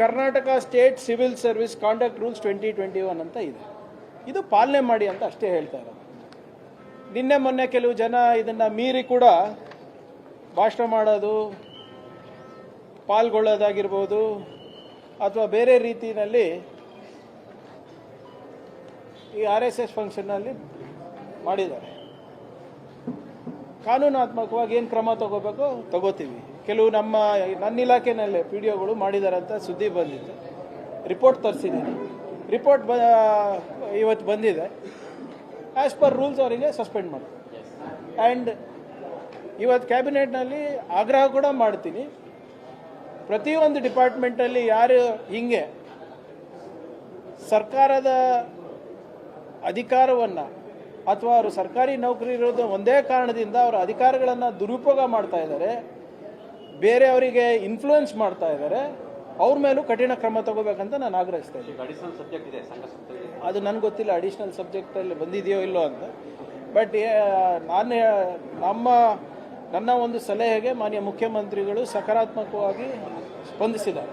Karnataka state civil service conduct rules twenty twenty one ಅಂತ ಇದೆ. ಇದು ಪಾಲನೆ ಮಾಡಿ ಅಂತ ಅಷ್ಟೇ ಹೇಳ್ತಾ ಇರೋದು. ನಿನ್ನೆ ಮೊನ್ನೆ ಕೆಲವು ಜನ ಇದನ್ನು ಮೀರಿ ಕೂಡ ಭಾಷಣ ಮಾಡೋದು, ಪಾಲ್ಗೊಳ್ಳೋದಾಗಿರ್ಬೋದು ಅಥವಾ ಬೇರೆ ರೀತಿಯಲ್ಲಿ ಈ ಆರ್ ಎಸ್ ಎಸ್ ಫಂಕ್ಷನ್ನಲ್ಲಿ ಮಾಡಿದ್ದಾರೆ. ಕಾನೂನಾತ್ಮಕವಾಗಿ ಏನು ಕ್ರಮ ತಗೋಬೇಕು ತಗೋತೀವಿ. ಕೆಲವು ನಮ್ಮ ನನ್ನ ಇಲಾಖೆನಲ್ಲೇ ಪಿ ಡಿ ಒಗಳು ಮಾಡಿದ್ದಾರೆ ಅಂತ ಸುದ್ದಿ ಬಂದಿತ್ತು. ರಿಪೋರ್ಟ್ ತರಿಸಿದ್ದೀನಿ. ರಿಪೋರ್ಟ್ ಬ, ಇವತ್ತು ಬಂದಿದೆ. ಆ್ಯಸ್ ಪರ್ ರೂಲ್ಸ್ ಅವರಿಗೆ ಸಸ್ಪೆಂಡ್ ಮಾಡಿ. ಆ್ಯಂಡ್ ಇವತ್ತು ಕ್ಯಾಬಿನೆಟ್ನಲ್ಲಿ ಆಗ್ರಹ ಕೂಡ ಮಾಡ್ತೀನಿ. ಪ್ರತಿಯೊಂದು ಡಿಪಾರ್ಟ್ಮೆಂಟಲ್ಲಿ ಯಾರು ಹಿಂಗೆ ಸರ್ಕಾರದ ಅಧಿಕಾರವನ್ನು ಅಥವಾ ಅವರು ಸರ್ಕಾರಿ ನೌಕರಿ ಇರೋದು ಒಂದೇ ಕಾರಣದಿಂದ ಅವರ ಅಧಿಕಾರಗಳನ್ನು ದುರುಪಯೋಗ ಮಾಡ್ತಾ ಇದ್ದಾರೆ ಬೇರೆಯವರಿಗೆ ಇನ್ಫ್ಲೂಯೆನ್ಸ್ ಮಾಡ್ತಾ ಇದ್ದಾರೆ ಅವ್ರ ಮೇಲೂ ಕಠಿಣ ಕ್ರಮ ತಗೋಬೇಕಂತ ನಾನು ಆಗ್ರಹಿಸ್ತಾ ಇದ್ದೀನಿ. ಸಬ್ಜೆಕ್ಟ್ ಅದು ನನಗೆ ಗೊತ್ತಿಲ್ಲ ಅಡಿಷ್ನಲ್ ಸಬ್ಜೆಕ್ಟಲ್ಲಿ ಬಂದಿದೆಯೋ ಇಲ್ಲೋ ಅಂತ. ಬಟ್ ನಾನು ನಮ್ಮ ನನ್ನ ಒಂದು ಸಲಹೆಗೆ ಮಾನ್ಯ ಮುಖ್ಯಮಂತ್ರಿಗಳು ಸಕಾರಾತ್ಮಕವಾಗಿ ಸ್ಪಂದಿಸಿದ್ದಾರೆ.